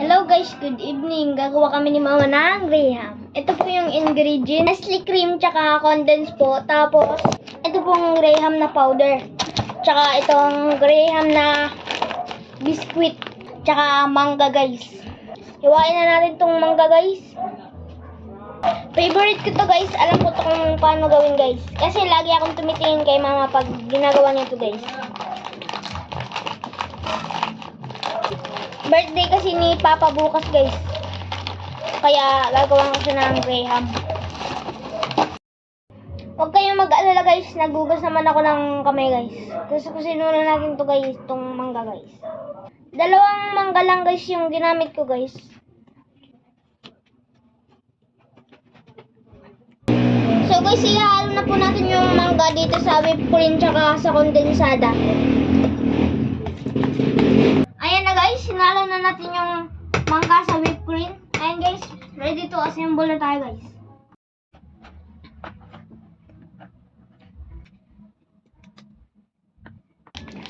Hello guys, good evening. Gagawa kami ni Mama ng graham. Ito po yung ingredient. Nestle cream tsaka condensed po. Tapos, ito pong graham na powder. Tsaka itong graham na biscuit. Tsaka mangga guys. Hiwain na natin tong mangga guys. Favorite ko to guys. Alam ko to kung paano gawin guys. Kasi lagi akong tumitingin kay mama pag ginagawa niya to guys. Birthday kasi ni Papa bukas, guys. Kaya gagawa ko siya ng Graham. Huwag kayong mag-alala, guys. Nagugas naman ako ng kamay, guys. Gusto ko sinuna natin to guys. Itong mangga, guys. Dalawang mangga lang, guys, yung ginamit ko, guys. So, guys, ihalo na po natin yung mangga dito sa whipped cream tsaka sa kondensada. Ayan na guys, sinalo na natin yung mangga sa whipped cream. Ayan guys, ready to assemble na tayo guys.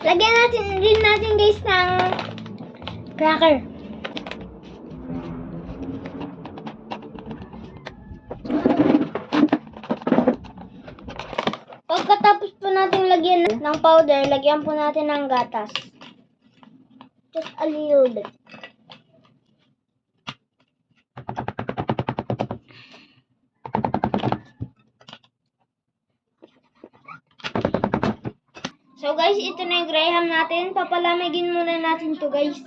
Lagyan natin rin natin guys ng cracker. Pagkatapos po natin lagyan ng powder, lagyan po natin ng gatas. Just a little bit. So guys, ito na yung graham natin. Papalamigin muna natin to guys.